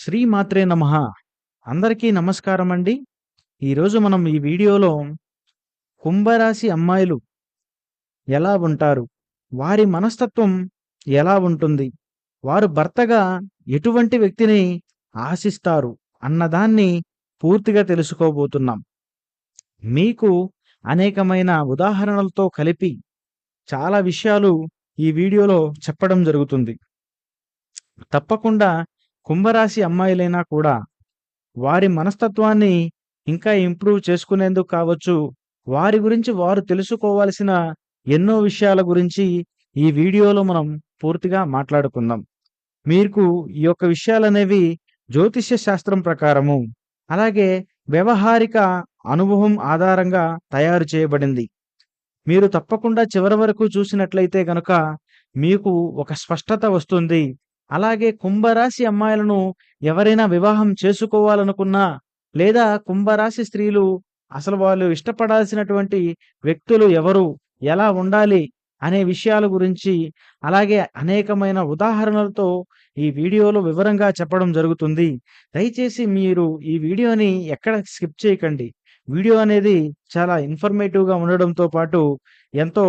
శ్రీమాత్రే నమ. అందరికీ నమస్కారం అండి ఈరోజు మనం ఈ వీడియోలో కుంభరాశి అమ్మాయిలు ఎలా ఉంటారు? వారి మనస్తత్వం ఎలా ఉంటుంది? వారు భర్తగా ఎటువంటి వ్యక్తిని ఆశిస్తారు? అన్నదాన్ని పూర్తిగా తెలుసుకోబోతున్నాం. మీకు అనేకమైన ఉదాహరణలతో కలిపి చాలా విషయాలు ఈ వీడియోలో చెప్పడం జరుగుతుంది. తప్పకుండా కుంభరాశి అమ్మాయిలైనా కూడా వారి మనస్తత్వాన్ని ఇంకా ఇంప్రూవ్ చేసుకునేందుకు కావచ్చు. వారి గురించి వారు తెలుసుకోవాల్సిన ఎన్నో విషయాల గురించి ఈ వీడియోలో మనం పూర్తిగా మాట్లాడుకుందాం. మీకు ఈ యొక్క విషయాలనేవి జ్యోతిష్య శాస్త్రం ప్రకారము అలాగే వ్యవహారిక అనుభవం ఆధారంగా తయారు చేయబడింది. మీరు తప్పకుండా చివరి వరకు చూసినట్లయితే గనుక మీకు ఒక స్పష్టత వస్తుంది. అలాగే కుంభరాశి అమ్మాయిలను ఎవరైనా వివాహం చేసుకోవాలనుకున్నా లేదా కుంభరాశి స్త్రీలు అసలు వాళ్ళు ఇష్టపడాల్సినటువంటి వ్యక్తులు ఎవరు ఎలా ఉండాలి అనే విషయాల గురించి అలాగే అనేకమైన ఉదాహరణలతో ఈ వీడియోలో వివరంగా చెప్పడం జరుగుతుంది. దయచేసి మీరు ఈ వీడియోని ఎక్కడ స్కిప్ చేయకండి. వీడియో అనేది చాలా ఇన్ఫర్మేటివ్గా ఉండడంతో పాటు ఎంతో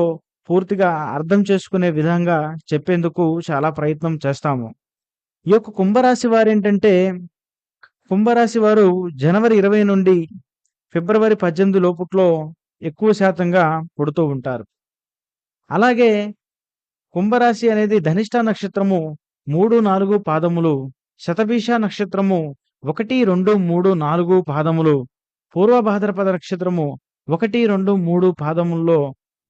పూర్తిగా అర్థం చేసుకునే విధంగా చెప్పేందుకు చాలా ప్రయత్నం చేస్తాము. ఈ యొక్క కుంభరాశి వారు ఏంటంటే కుంభరాశి వారు జనవరి ఇరవై నుండి ఫిబ్రవరి పద్దెనిమిది లోపుట్లో ఎక్కువ శాతంగా పుడుతూ ఉంటారు. అలాగే కుంభరాశి అనేది ధనిష్ట నక్షత్రము మూడు నాలుగు పాదములు శతభీష నక్షత్రము ఒకటి రెండు మూడు నాలుగు పాదములు పూర్వ భాద్రపద నక్షత్రము ఒకటి రెండు మూడు పాదముల్లో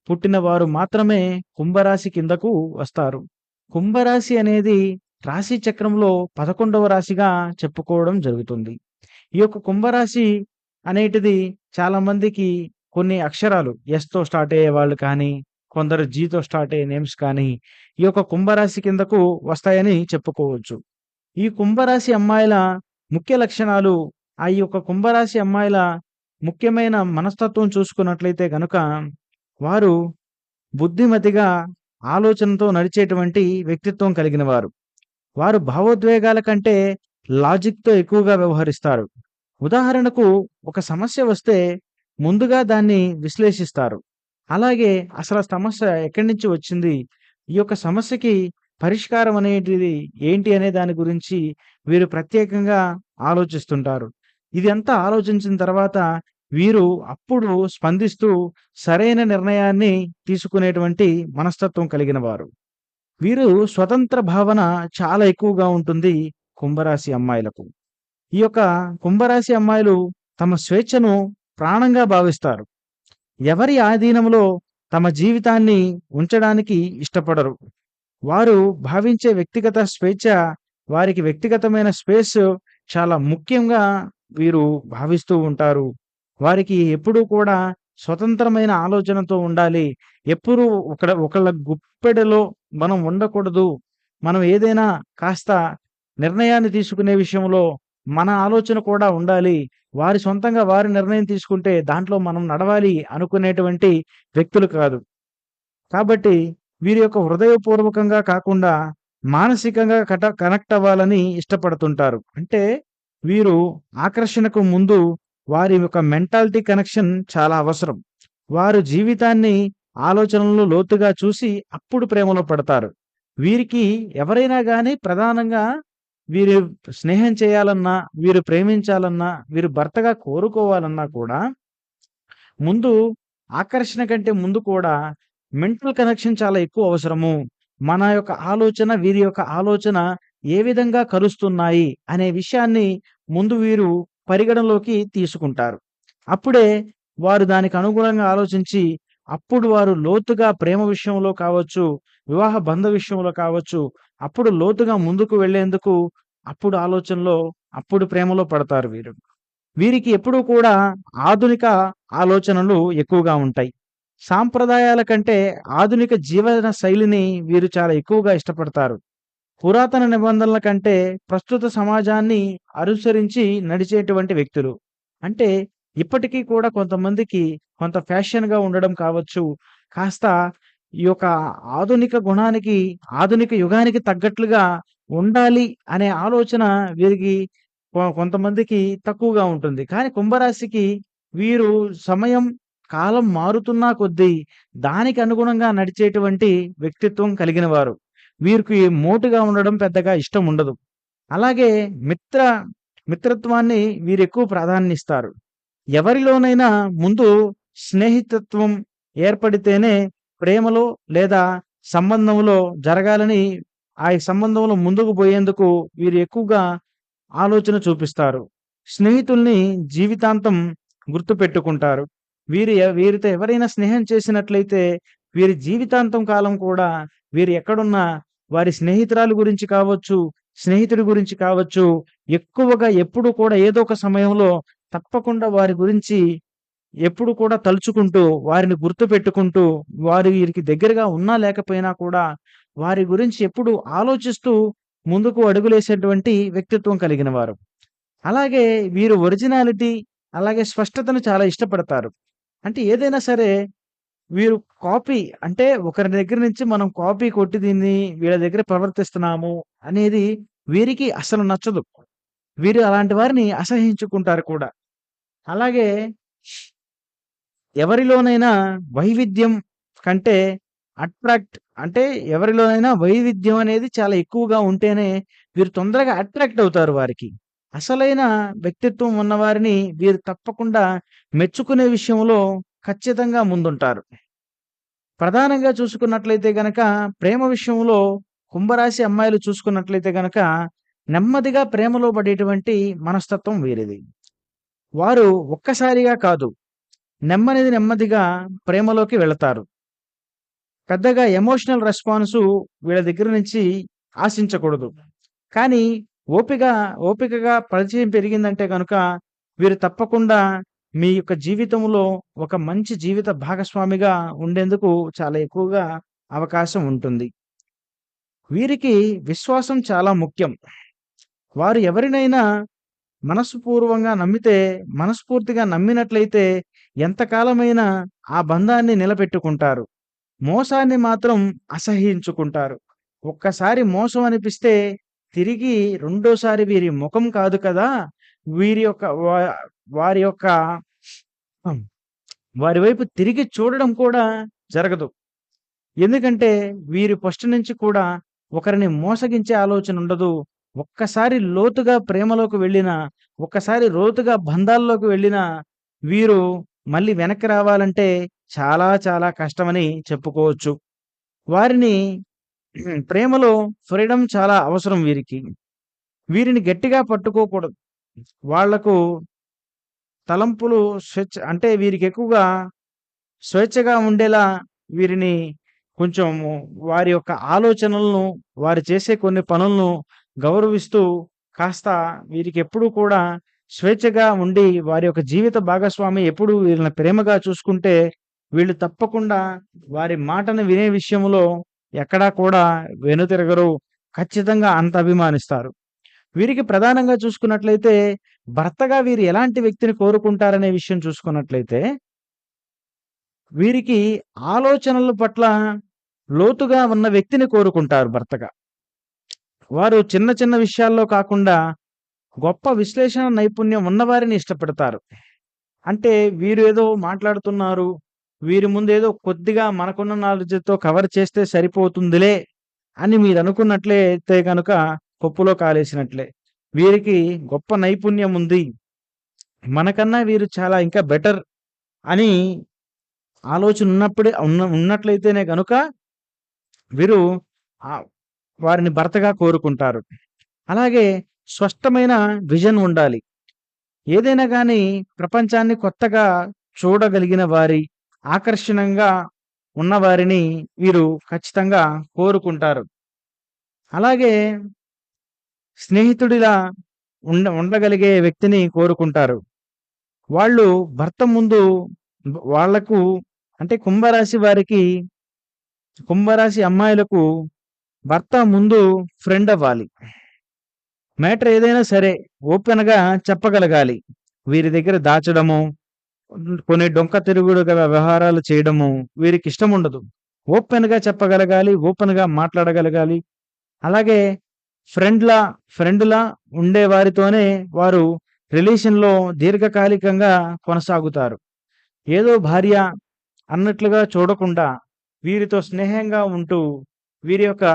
పుట్టిన వారు మాత్రమే కుంభరాశి కిందకు వస్తారు. కుంభరాశి అనేది రాశి చక్రంలో పదకొండవ రాశిగా చెప్పుకోవడం జరుగుతుంది. ఈ యొక్క కుంభరాశి అనేటిది చాలా మందికి కొన్ని అక్షరాలు ఎస్తో స్టార్ట్ అయ్యే వాళ్ళు కానీ కొందరు జీతో స్టార్ట్ అయ్యే నేమ్స్ కానీ ఈ యొక్క కుంభరాశి కిందకు వస్తాయని చెప్పుకోవచ్చు. ఈ కుంభరాశి అమ్మాయిల ముఖ్య లక్షణాలు ఆ యొక్క కుంభరాశి అమ్మాయిల ముఖ్యమైన మనస్తత్వం చూసుకున్నట్లయితే గనుక వారు బుద్ధిమతిగా ఆలోచనతో నడిచేటువంటి వ్యక్తిత్వం కలిగిన వారు వారు భావోద్వేగాల కంటే లాజిక్తో ఎక్కువగా వ్యవహరిస్తారు. ఉదాహరణకు ఒక సమస్య వస్తే ముందుగా దాన్ని విశ్లేషిస్తారు. అలాగే అసలు ఆ సమస్య ఎక్కడి నుంచి వచ్చింది? ఈ యొక్క సమస్యకి పరిష్కారం అనేటిది ఏంటి అనే దాని గురించి వీరు ప్రత్యేకంగా ఆలోచిస్తుంటారు. ఇది ఆలోచించిన తర్వాత వీరు అప్పుడు స్పందిస్తూ సరైన నిర్ణయాన్ని తీసుకునేటువంటి మనస్తత్వం కలిగిన వారు. వీరు స్వతంత్ర భావన చాలా ఎక్కువగా ఉంటుంది కుంభరాశి అమ్మాయిలకు. ఈ యొక్క కుంభరాశి అమ్మాయిలు తమ స్వేచ్ఛను ప్రాణంగా భావిస్తారు. ఎవరి ఆధీనంలో తమ జీవితాన్ని ఉంచడానికి ఇష్టపడరు. వారు భావించే వ్యక్తిగత స్వేచ్ఛ వారికి వ్యక్తిగతమైన స్పేస్ చాలా ముఖ్యంగా వీరు భావిస్తూ ఉంటారు. వారికి ఎప్పుడూ కూడా స్వతంత్రమైన ఆలోచనతో ఉండాలి. ఎప్పుడూ ఒక ఒకళ్ళ గుప్పెడలో మనం ఉండకూడదు. మనం ఏదైనా కాస్త నిర్ణయాన్ని తీసుకునే విషయంలో మన ఆలోచన కూడా ఉండాలి. వారి సొంతంగా వారి నిర్ణయం తీసుకుంటే దాంట్లో మనం నడవాలి అనుకునేటువంటి వ్యక్తులు కాదు. కాబట్టి వీరి యొక్క హృదయపూర్వకంగా కాకుండా మానసికంగా కట కనెక్ట్ అవ్వాలని ఇష్టపడుతుంటారు. అంటే వీరు ఆకర్షణకు ముందు వారి యొక్క మెంటాలిటీ కనెక్షన్ చాలా అవసరం. వారు జీవితాన్ని ఆలోచనలు లోతుగా చూసి అప్పుడు ప్రేమలో పడతారు. వీరికి ఎవరైనా కానీ ప్రధానంగా వీరు స్నేహం చేయాలన్నా వీరు ప్రేమించాలన్నా వీరు భర్తగా కోరుకోవాలన్నా కూడా ముందు ఆకర్షణ కంటే ముందు కూడా మెంటల్ కనెక్షన్ చాలా ఎక్కువ అవసరము. మన యొక్క ఆలోచన వీరి యొక్క ఆలోచన ఏ విధంగా కలుస్తున్నాయి అనే విషయాన్ని ముందు వీరు పరిగణలోకి తీసుకుంటారు. అప్పుడే వారు దానికి అనుగుణంగా ఆలోచించి అప్పుడు వారు లోతుగా ప్రేమ విషయంలో కావచ్చు వివాహ బంధ విషయంలో కావచ్చు అప్పుడు లోతుగా ముందుకు వెళ్ళేందుకు అప్పుడు ఆలోచనలో అప్పుడు ప్రేమలో పడతారు వీరు. వీరికి ఎప్పుడూ కూడా ఆధునిక ఆలోచనలు ఎక్కువగా ఉంటాయి. సాంప్రదాయాల కంటే ఆధునిక జీవన శైలిని వీరు చాలా ఎక్కువగా ఇష్టపడతారు. పురాతన నిబంధనల కంటే ప్రస్తుత సమాజాన్ని అనుసరించి నడిచేటువంటి వ్యక్తులు అంటే ఇప్పటికీ కూడా కొంతమందికి కొంత ఫ్యాషన్గా ఉండడం కావచ్చు కాస్త ఈ యొక్క ఆధునిక గుణానికి ఆధునిక యుగానికి తగ్గట్లుగా ఉండాలి అనే ఆలోచన వీరికి కొ కొంతమందికి తక్కువగా ఉంటుంది. కానీ కుంభరాశికి వీరు సమయం, కాలం మారుతున్నా కొద్దీ దానికి అనుగుణంగా నడిచేటువంటి వ్యక్తిత్వం కలిగిన వారు. వీరికి మోటుగా ఉండడం పెద్దగా ఇష్టం ఉండదు. అలాగే మిత్ర మిత్రత్వాన్ని వీరెక్కువ ప్రాధాన్యస్తారు ఎవరిలోనైనా ముందు స్నేహితత్వం ఏర్పడితేనే ప్రేమలో లేదా సంబంధంలో జరగాలని ఆ సంబంధంలో ముందుకు పోయేందుకు వీరు ఎక్కువగా ఆలోచన చూపిస్తారు. స్నేహితుల్ని జీవితాంతం గుర్తుపెట్టుకుంటారు. వీరు వీరితో ఎవరైనా స్నేహం చేసినట్లయితే వీరి జీవితాంతం కాలం కూడా వీరు ఎక్కడున్నా వారి స్నేహితురాలు గురించి కావచ్చు, స్నేహితుడి గురించి కావచ్చు, ఎక్కువగా ఎప్పుడు కూడా ఏదో ఒక సమయంలో తప్పకుండా వారి గురించి ఎప్పుడు కూడా తలుచుకుంటూ, వారిని గుర్తుపెట్టుకుంటూ, వారు వీరికి దగ్గరగా ఉన్నా లేకపోయినా కూడా వారి గురించి ఎప్పుడు ఆలోచిస్తూ ముందుకు అడుగులేసేటువంటి వ్యక్తిత్వం కలిగిన వారు. అలాగే వీరు ఒరిజినాలిటీ, అలాగే స్పష్టతను చాలా ఇష్టపడతారు. అంటే ఏదైనా సరే వీరు కాపీ అంటే ఒకరి దగ్గర నుంచి మనం కాపీ కొట్టి దీన్ని వీళ్ళ దగ్గర ప్రవర్తిస్తున్నాము అనేది వీరికి అసలు నచ్చదు. వీరు అలాంటి వారిని అసహ్యించుకుంటారు కూడా. అలాగే ఎవరిలోనైనా వైవిధ్యం కంటే అట్రాక్ట్ అంటే ఎవరిలోనైనా వైవిధ్యం అనేది చాలా ఎక్కువగా ఉంటేనే వీరు తొందరగా అట్రాక్ట్ అవుతారు వారికి. అసలైన వ్యక్తిత్వం ఉన్నవారిని వీరు తప్పకుండా మెచ్చుకునే విషయంలో ఖచ్చితంగా ముందుంటారు. ప్రధానంగా చూసుకున్నట్లయితే గనక ప్రేమ విషయంలో కుంభరాశి అమ్మాయిలు చూసుకున్నట్లయితే గనక నెమ్మదిగా ప్రేమలో పడేటువంటి మనస్తత్వం వీరిది. వారు ఒక్కసారిగా కాదు. నెమ్మది నెమ్మదిగా ప్రేమలోకి వెళతారు. పెద్దగా ఎమోషనల్ రెస్పాన్సు వీళ్ళ దగ్గర నుంచి ఆశించకూడదు. కానీ ఓపిక ఓపికగా పరిచయం పెరిగిందంటే కనుక వీరు తప్పకుండా మీ యొక్క జీవితంలో ఒక మంచి జీవిత భాగస్వామిగా ఉండేందుకు చాలా ఎక్కువగా అవకాశం ఉంటుంది. వీరికి విశ్వాసం చాలా ముఖ్యం. వారు ఎవరినైనా మనస్సుపూర్వంగా నమ్మితే మనస్ఫూర్తిగా నమ్మినట్లయితే ఎంతకాలమైనా ఆ బంధాన్ని నిలబెట్టుకుంటారు. మోసాన్ని మాత్రం అసహ్యించుకుంటారు. ఒక్కసారి మోసం అనిపిస్తే తిరిగి రెండోసారి వీరి ముఖం కాదు కదా! వీరి యొక్క వారి యొక్క వారి వైపు తిరిగి చూడడం కూడా జరగదు. ఎందుకంటే వీరి ఫస్ట్ నుంచి కూడా ఒకరిని మోసగించే ఆలోచన ఉండదు. ఒక్కసారి లోతుగా ప్రేమలోకి వెళ్ళినా, ఒక్కసారి లోతుగా బంధాల్లోకి వెళ్ళినా వీరు మళ్ళీ వెనక్కి రావాలంటే చాలా చాలా కష్టమని చెప్పుకోవచ్చు. వారిని ప్రేమలో ఫ్రీడమ్ చాలా అవసరం వీరికి. వీరిని గట్టిగా పట్టుకోకూడదు. వాళ్ళకు తలంపులు స్వేచ్ఛ అంటే వీరికి ఎక్కువగా స్వేచ్ఛగా ఉండేలా వీరిని కొంచెం వారి యొక్క ఆలోచనలను, వారు చేసే కొన్ని పనులను గౌరవిస్తూ కాస్త వీరికెప్పుడూ కూడా స్వేచ్ఛగా ఉండి వారి యొక్క జీవిత భాగస్వామి ఎప్పుడు వీళ్ళని ప్రేమగా చూసుకుంటే వీళ్ళు తప్పకుండా వారి మాటను వినే విషయంలో ఎక్కడా కూడా వెనుతిరగరు. ఖచ్చితంగా అంత అభిమానిస్తారు. వీరికి ప్రధానంగా చూసుకున్నట్లయితే భర్తగా వీరు ఎలాంటి వ్యక్తిని కోరుకుంటారనే విషయం చూసుకున్నట్లయితే వీరికి ఆలోచనల పట్ల లోతుగా ఉన్న వ్యక్తిని కోరుకుంటారు భర్తగా. వారు చిన్న చిన్న విషయాల్లో కాకుండా గొప్ప విశ్లేషణ నైపుణ్యం ఉన్నవారిని ఇష్టపడతారు. అంటే వీరు ఏదో మాట్లాడుతున్నారు. వీరి ముందేదో కొద్దిగా మనకున్న నాలెడ్జ్‌తో కవర్ చేస్తే సరిపోతుందిలే అని మీరు అనుకున్నట్లయితే కనుక పప్పులో కాలేసినట్లే. వీరికి గొప్ప నైపుణ్యం ఉంది. మనకన్నా వీరు చాలా ఇంకా బెటర్ అని ఆలోచన ఉన్నప్పుడే ఉన్న ఉన్నట్లయితేనే కనుక వీరు వారిని భర్తగా కోరుకుంటారు. అలాగే స్పష్టమైన విజన్ ఉండాలి. ఏదైనా కానీ ప్రపంచాన్ని కొత్తగా చూడగలిగిన వారి, ఆకర్షణంగా ఉన్నవారిని వీరు ఖచ్చితంగా కోరుకుంటారు. అలాగే స్నేహితుడిలా ఉండ ఉండగలిగే వ్యక్తిని కోరుకుంటారు. వాళ్ళు భర్త ముందు వాళ్ళకు అంటే కుంభరాశి వారికి కుంభరాశి అమ్మాయిలకు భర్త ముందు ఫ్రెండ్ అవ్వాలి. మ్యాటర్ ఏదైనా సరే ఓపెన్‌గా చెప్పగలగాలి. వీరి దగ్గర దాచడము, కొన్ని డొంక తిరుగుడు గల వ్యవహారాలు చేయడము వీరికి ఇష్టం ఉండదు ఓపెన్‌గా చెప్పగలగాలి. ఓపెన్‌గా మాట్లాడగలగాలి. అలాగే ఫ్రెండ్‌లా ఫ్రెండ్‌లా ఉండే వారితోనే వారు రిలేషన్‌లో దీర్ఘకాలికంగా కొనసాగుతారు. ఏదో భార్య అన్నట్లుగా చూడకుండా వీరితో స్నేహంగా ఉంటూ వీరి యొక్క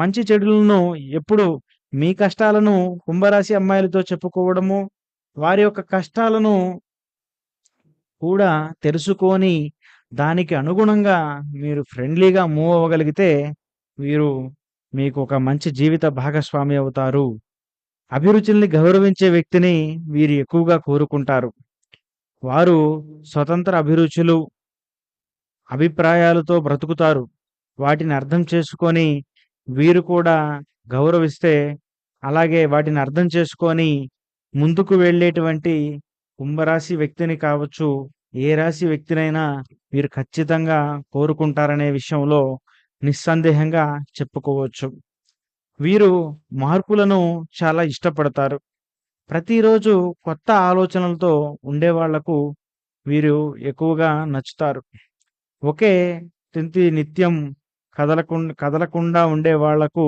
మంచి చెడులను ఎప్పుడు మీ కష్టాలను కుంభరాశి అమ్మాయిలతో చెప్పుకోవడము, వారి యొక్క కష్టాలను కూడా తెలుసుకొని దానికి అనుగుణంగా మీరు ఫ్రెండ్లీగా మూవ్ అవ్వగలిగితే వీరు మీకు ఒక మంచి జీవిత భాగస్వామి అవుతారు. అభిరుచుల్ని గౌరవించే వ్యక్తిని వీరు ఎక్కువగా కోరుకుంటారు. వారు స్వతంత్ర అభిరుచులు అభిప్రాయాలతో బ్రతుకుతారు. వాటిని అర్థం చేసుకొని వీరు కూడా గౌరవిస్తే అలాగే వాటిని అర్థం చేసుకొని ముందుకు వెళ్ళేటువంటి కుంభరాశి వ్యక్తిని కావచ్చు, ఏ రాశి వ్యక్తినైనా వీరు ఖచ్చితంగా కోరుకుంటారనే విషయంలో నిస్సందేహంగా చెప్పుకోవచ్చు. వీరు మార్పులను చాలా ఇష్టపడతారు. ప్రతిరోజు కొత్త ఆలోచనలతో ఉండేవాళ్ళకు వీరు ఎక్కువగా నచ్చుతారు. ఒకే తింతి నిత్యం కదలకు కదలకుండా ఉండే వాళ్ళకు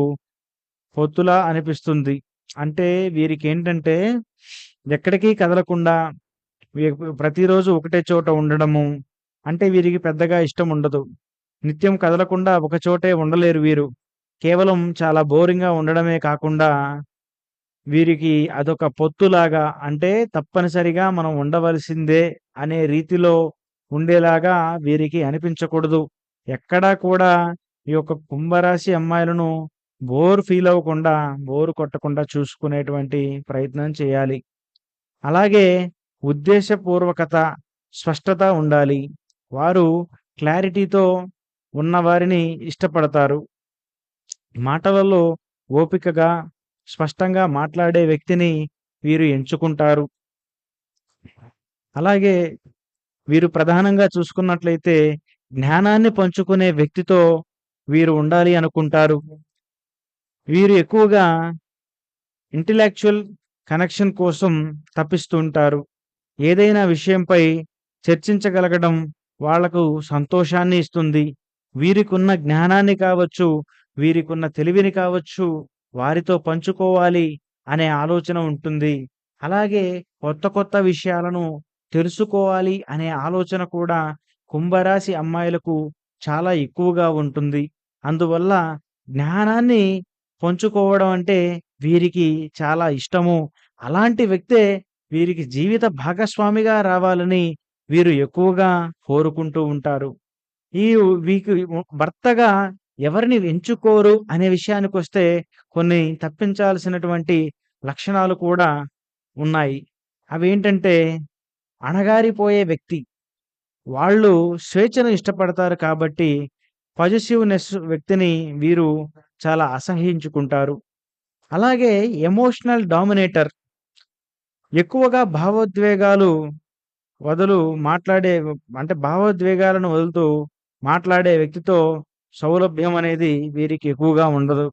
పొత్తులా అనిపిస్తుంది. అంటే వీరికేంటంటే ఎక్కడికి కదలకుండా ప్రతిరోజు ఒకటే చోట ఉండడము అంటే వీరికి పెద్దగా ఇష్టం ఉండదు. నిత్యం కదలకుండా ఒక చోటే ఉండలేరు వీరు. కేవలం చాలా బోరింగ్‌గా ఉండడమే కాకుండా వీరికి అదొక పొత్తులాగా అంటే తప్పనిసరిగా మనం ఉండవలసిందే అనే రీతిలో ఉండేలాగా వీరికి అనిపించకూడదు. ఎక్కడా కూడా ఈ యొక్క కుంభరాశి అమ్మాయిలను బోర్ ఫీల్ అవ్వకుండా, బోరు కొట్టకుండా చూసుకునేటువంటి ప్రయత్నం చేయాలి. అలాగే ఉద్దేశపూర్వకత, స్పష్టత ఉండాలి. వారు క్లారిటీతో ఉన్నవారిని ఇష్టపడతారు. మాటలలో ఓపికగా, స్పష్టంగా మాట్లాడే వ్యక్తిని వీరు ఎంచుకుంటారు. అలాగే వీరు ప్రధానంగా చూసుకున్నట్లయితే జ్ఞానాన్ని పంచుకునే వ్యక్తితో వీరు ఉండాలి అనుకుంటారు. వీరు ఎక్కువగా ఇంటలెక్చువల్ కనెక్షన్ కోసం తప్పిస్తుంటారు ఏదైనా విషయంపై చర్చించగలగడం వాళ్ళకు సంతోషాన్ని ఇస్తుంది. వీరికున్న జ్ఞానాన్ని కావచ్చు, వీరికున్న తెలివిని కావచ్చు, వారితో పంచుకోవాలి అనే ఆలోచన ఉంటుంది. అలాగే కొత్త కొత్త విషయాలను తెలుసుకోవాలి అనే ఆలోచన కూడా కుంభరాశి అమ్మాయిలకు చాలా ఎక్కువగా ఉంటుంది. అందువల్ల జ్ఞానాన్ని పంచుకోవడం అంటే వీరికి చాలా ఇష్టము. అలాంటి వ్యక్తే వీరికి జీవిత భాగస్వామిగా రావాలని వీరు ఎక్కువగా కోరుకుంటూ ఉంటారు. ఈ వీకు భర్తగా ఎవరిని ఎంచుకోరు అనే విషయానికి వస్తే కొన్ని తప్పించాల్సినటువంటి లక్షణాలు కూడా ఉన్నాయి. అవేంటంటే అణగారిపోయే వ్యక్తి. వాళ్ళు స్వేచ్ఛను ఇష్టపడతారు కాబట్టి పాజిటివ్నెస్ వ్యక్తిని వీరు చాలా అసహ్యించుకుంటారు. అలాగే ఎమోషనల్ డామినేటర్. ఎక్కువగా భావోద్వేగాలు వదులు మాట్లాడే అంటే భావోద్వేగాలను వదులుతూ మాట్లాడే వ్యక్తితో సౌలభ్యం అనేది వీరికి ఎక్కువగా ఉండదు.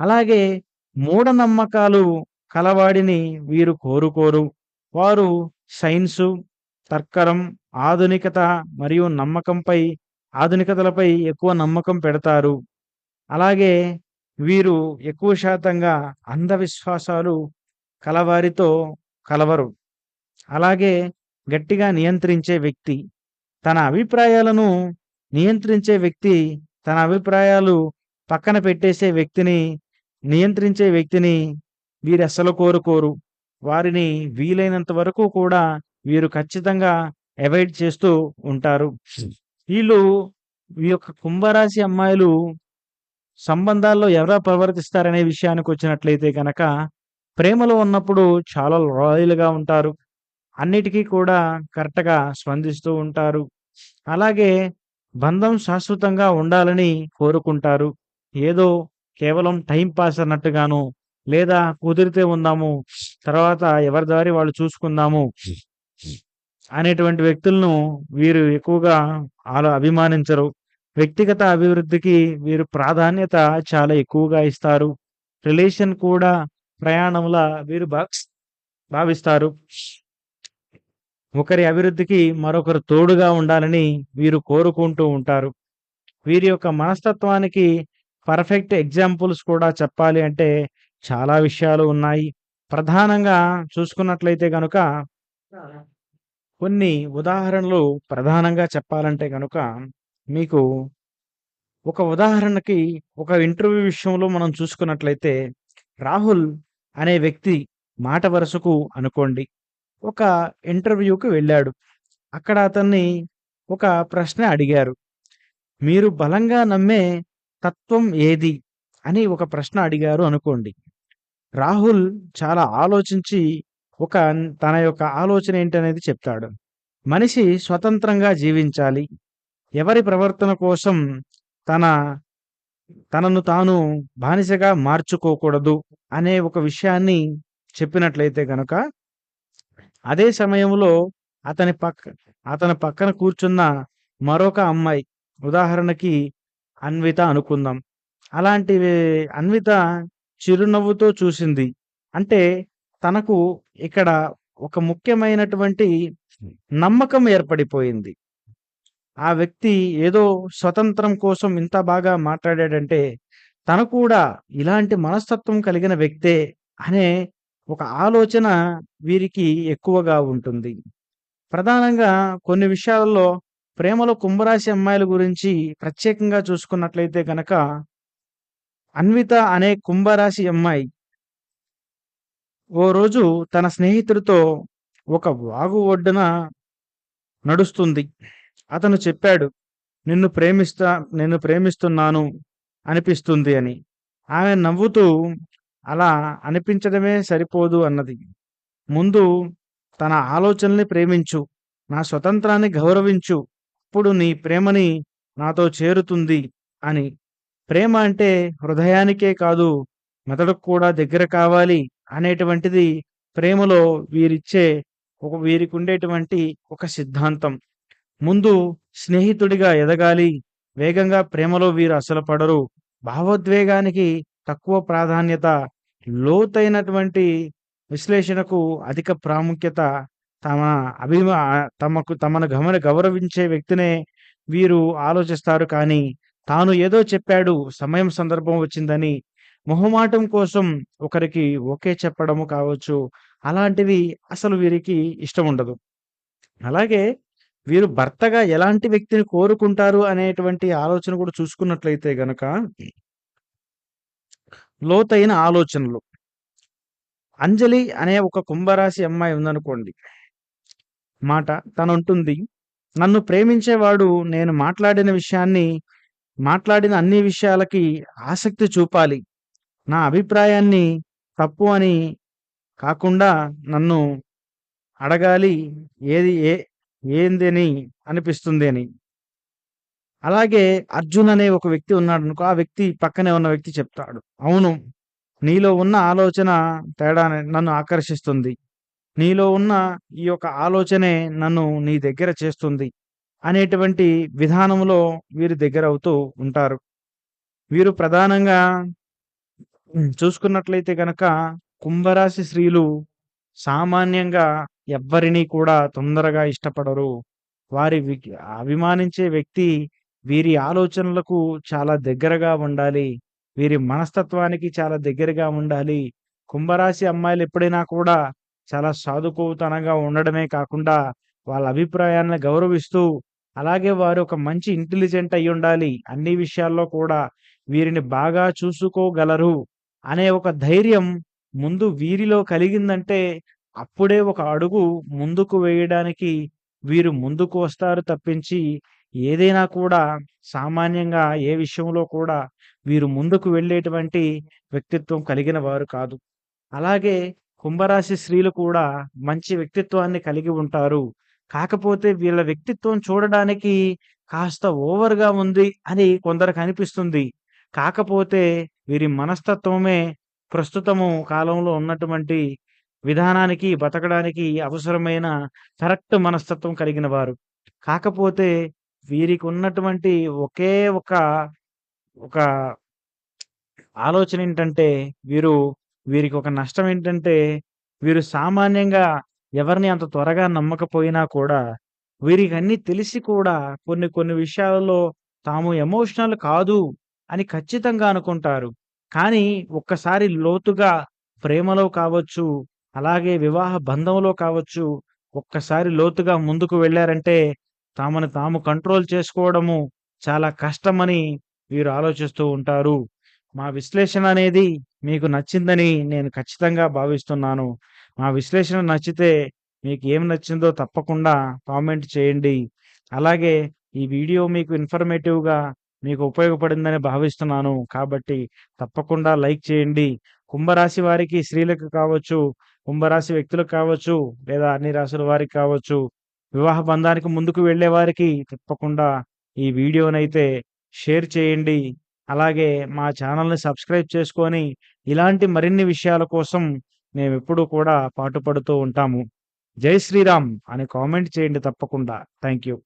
అలాగే మూఢనమ్మకాలు కలవాడిని వీరు కోరుకోరు. వారు సైన్సు, తర్కరం, ఆధునికత మరియు నమ్మకంపై ఆధునికతలపై ఎక్కువ నమ్మకం పెడతారు. అలాగే వీరు ఎక్కువ శాతంగా అంధవిశ్వాసాలు కలవారితో కలవరు. అలాగే గట్టిగా నియంత్రించే వ్యక్తి. తన అభిప్రాయాలను నియంత్రించే వ్యక్తి తన అభిప్రాయాలు పక్కన పెట్టేసే వ్యక్తిని, నియంత్రించే వ్యక్తిని వీరస్సలు కోరుకోరు. వారిని వీలైనంత వరకు కూడా వీరు ఖచ్చితంగా అవాయిడ్ చేస్తూ ఉంటారు. వీళ్ళు ఈ యొక్క కుంభరాశి అమ్మాయిలు సంబంధాల్లో ఎవరా ప్రవర్తిస్తారనే విషయానికి వచ్చినట్లయితే గనక ప్రేమలో ఉన్నప్పుడు చాలా రాయల్గా ఉంటారు. అన్నిటికీ కూడా కరెక్ట్‌గా స్పందిస్తూ ఉంటారు. అలాగే బంధం శాశ్వతంగా ఉండాలని కోరుకుంటారు. ఏదో కేవలం టైం పాస్ అన్నట్టుగాను లేదా కుదిరితే ఉందాము, తర్వాత ఎవరి దారి వాళ్ళు చూసుకుందాము అనేటువంటి వ్యక్తులను వీరు ఎక్కువగా అలా అభిమానించరు. వ్యక్తిగత అభివృద్ధికి వీరు ప్రాధాన్యత చాలా ఎక్కువగా ఇస్తారు. రిలేషన్ కూడా ప్రయాణంలా వీరు భావిస్తారు. ఒకరి అభివృద్ధికి మరొకరు తోడుగా ఉండాలని వీరు కోరుకుంటూ ఉంటారు. వీరి యొక్క మనస్తత్వానికి పర్ఫెక్ట్ ఎగ్జాంపుల్స్ కూడా చెప్పాలి అంటే చాలా విషయాలు ఉన్నాయి. ప్రధానంగా చూసుకున్నట్లయితే గనుక కొన్ని ఉదాహరణలు ప్రధానంగా చెప్పాలంటే గనుక మీకు ఒక ఉదాహరణకి ఒక ఇంటర్వ్యూ విషయంలో మనం చూసుకున్నట్లయితే రాహుల్ అనే వ్యక్తి మాట వరుసకు అనుకోండి ఒక ఇంటర్వ్యూకి వెళ్ళాడు. అక్కడ అతన్ని ఒక ప్రశ్న అడిగారు. మీరు బలంగా నమ్మే తత్వం ఏది? అని ఒక ప్రశ్న అడిగారు అనుకోండి. రాహుల్ చాలా ఆలోచించి ఒక తన యొక్క ఆలోచన ఏంటనేది చెప్తాడు. మనిషి స్వతంత్రంగా జీవించాలి. ఎవరి ప్రవర్తన కోసం తన తనను తాను బానిసగా మార్చుకోకూడదు అనే ఒక విషయాన్ని చెప్పినట్లయితే గనక అదే సమయంలో అతని పక్క అతని పక్కన కూర్చున్న మరొక అమ్మాయి ఉదాహరణకి అన్విత అనుకుందాం. అలాంటి అన్విత చిరునవ్వుతో చూసింది. అంటే తనకు ఇక్కడ ఒక ముఖ్యమైనటువంటి నమ్మకం ఏర్పడిపోయింది. ఆ వ్యక్తి ఏదో స్వతంత్రం కోసం ఇంత బాగా మాట్లాడాడంటే తను కూడా ఇలాంటి మనస్తత్వం కలిగిన వ్యక్తే అనే ఒక ఆలోచన వీరికి ఎక్కువగా ఉంటుంది. ప్రధానంగా కొన్ని విషయాలలో ప్రేమలో కుంభరాశి అమ్మాయిల గురించి ప్రత్యేకంగా చూసుకున్నట్లయితే గనక అన్విత అనే కుంభరాశి అమ్మాయి ఓ రోజు తన స్నేహితుడితో ఒక వాగు ఒడ్డున నడుస్తుంది. అతను చెప్పాడు. నిన్ను ప్రేమిస్తా నిన్ను ప్రేమిస్తున్నాను అనిపిస్తుంది అని. ఆమె నవ్వుతూ అలా అనిపించడమే సరిపోదు అన్నది. ముందు తన ఆలోచనల్ని ప్రేమించు. నా స్వతంత్రాన్ని గౌరవించు. అప్పుడు నీ ప్రేమని నాతో చేరుతుంది అని. ప్రేమ అంటే హృదయానికే కాదు మెదడుకు కూడా దగ్గర కావాలి అనేటువంటిది ప్రేమలో వీరిచ్చే ఒక వీరికుండేటువంటి ఒక సిద్ధాంతం. ముందు స్నేహితుడిగా ఎదగాలి. వేగంగా ప్రేమలో వీరు అసలు పడరు. భావోద్వేగానికి తక్కువ ప్రాధాన్యత. లోతైనటువంటి విశ్లేషణకు అధిక ప్రాముఖ్యత. తమ అభిమా తమకు తమను గమన గౌరవించే వ్యక్తినే వీరు ఆలోచిస్తారు కానీ, తాను ఏదో చెప్పాడు సమయం సందర్భం వచ్చిందని మొహమాటం కోసం ఒకరికి ఓకే చెప్పడము కావచ్చు. అలాంటివి అసలు వీరికి ఇష్టం ఉండదు అలాగే వీరు భర్తగా ఎలాంటి వ్యక్తిని కోరుకుంటారు అనేటువంటి ఆలోచన కూడా చూసుకున్నట్లయితే గనక లోతైన ఆలోచనలు. అంజలి అనే ఒక కుంభరాశి అమ్మాయి ఉందనుకోండి. మాట తనంటుంది. నన్ను ప్రేమించేవాడు నేను మాట్లాడిన విషయాన్ని మాట్లాడిన అన్ని విషయాలకి ఆసక్తి చూపాలి. నా అభిప్రాయాన్ని తప్పు అని కాకుండా నన్ను అడగాలి. ఏది ఏ ఏందని అనిపిస్తుంది అని. అలాగే అర్జున్ అనే ఒక వ్యక్తి ఉన్నాడనుకో. ఆ వ్యక్తి పక్కనే ఉన్న వ్యక్తి చెప్తాడు. అవును. నీలో ఉన్న ఆలోచన తేడా నన్ను ఆకర్షిస్తుంది. నీలో ఉన్న ఈ యొక్క ఆలోచనే నన్ను నీ దగ్గర చేస్తుంది. అనేటువంటి విధానంలో వీరు దగ్గరవుతూ ఉంటారు. వీరు ప్రధానంగా చూసుకున్నట్లయితే గనక కుంభరాశి స్త్రీలు సామాన్యంగా ఎవ్వరిని కూడా తొందరగా ఇష్టపడరు. వారి అభిమానించే వ్యక్తి వీరి ఆలోచనలకు చాలా దగ్గరగా ఉండాలి. వీరి మనస్తత్వానికి చాలా దగ్గరగా ఉండాలి. కుంభరాశి అమ్మాయిలు ఎప్పుడైనా కూడా చాలా సాధుకోతనంగా ఉండడమే కాకుండా వాళ్ళ అభిప్రాయాలను గౌరవిస్తూ అలాగే వారు ఒక మంచి ఇంటెలిజెంట్ అయి ఉండాలి అన్ని విషయాల్లో కూడా వీరిని బాగా చూసుకోగలరు అనే ఒక ధైర్యం ముందు వీరిలో కలిగిందంటే అప్పుడే ఒక అడుగు ముందుకు వేయడానికి వీరు ముందుకు వస్తారు తప్పించి ఏదైనా కూడా సామాన్యంగా ఏ విషయంలో కూడా వీరు ముందుకు వెళ్ళేటువంటి వ్యక్తిత్వం కలిగిన వారు కాదు. అలాగే కుంభరాశి స్త్రీలు కూడా మంచి వ్యక్తిత్వాన్ని కలిగి ఉంటారు. కాకపోతే వీళ్ళ వ్యక్తిత్వం చూడడానికి కాస్త ఓవర్‌గా ఉంది అని కొందరికి అనిపిస్తుంది. కాకపోతే వీరి మనస్తత్వమే ప్రస్తుతము కాలంలో ఉన్నటువంటి విధానానికి, బతకడానికి అవసరమైన కరెక్ట్ మనస్తత్వం కలిగిన వారు. కాకపోతే వీరికి ఉన్నటువంటి ఒకే ఒక, ఒక ఆలోచన ఏంటంటే వీరు వీరికి ఒక నష్టం ఏంటంటే వీరు సామాన్యంగా ఎవరిని అంత త్వరగా నమ్మకపోయినా కూడా వీరికి అన్ని తెలిసి కూడా కొన్ని కొన్ని విషయాలలో తాము ఎమోషనల్ కాదు అని ఖచ్చితంగా అనుకుంటారు. కానీ ఒక్కసారి లోతుగా ప్రేమలో కావచ్చు, అలాగే వివాహ బంధంలో కావచ్చు, ఒక్కసారి లోతుగా ముందుకు వెళ్ళారంటే తమను తాము కంట్రోల్ చేసుకోవడము చాలా కష్టమని వీరు ఆలోచిస్తూ ఉంటారు. మా విశ్లేషణ అనేది మీకు నచ్చిందని నేను ఖచ్చితంగా భావిస్తున్నాను. మా విశ్లేషణ నచ్చితే మీకు ఏం నచ్చిందో తప్పకుండా కామెంట్ చేయండి. అలాగే ఈ వీడియో మీకు ఇన్ఫర్మేటివ్‌గా మీకు ఉపయోగపడిందని భావిస్తున్నాను. కాబట్టి తప్పకుండా లైక్ చేయండి. కుంభరాశి వారికి స్త్రీలకు కావచ్చు, కుంభరాశి వ్యక్తులకు కావచ్చు, లేదా అన్ని రాశుల వారికి కావచ్చు, వివాహ బంధానికి ముందుకు వెళ్ళే వారికి తప్పకుండా ఈ వీడియోనైతే షేర్ చేయండి. అలాగే మా ఛానల్‌ని సబ్స్క్రైబ్ చేసుకొని ఇలాంటి మరిన్ని విషయాల కోసం మేము ఎప్పుడూ కూడా పాటుపడుతూ ఉంటాము. జై శ్రీరామ్ అని కామెంట్ చేయండి తప్పకుండా. Thank you.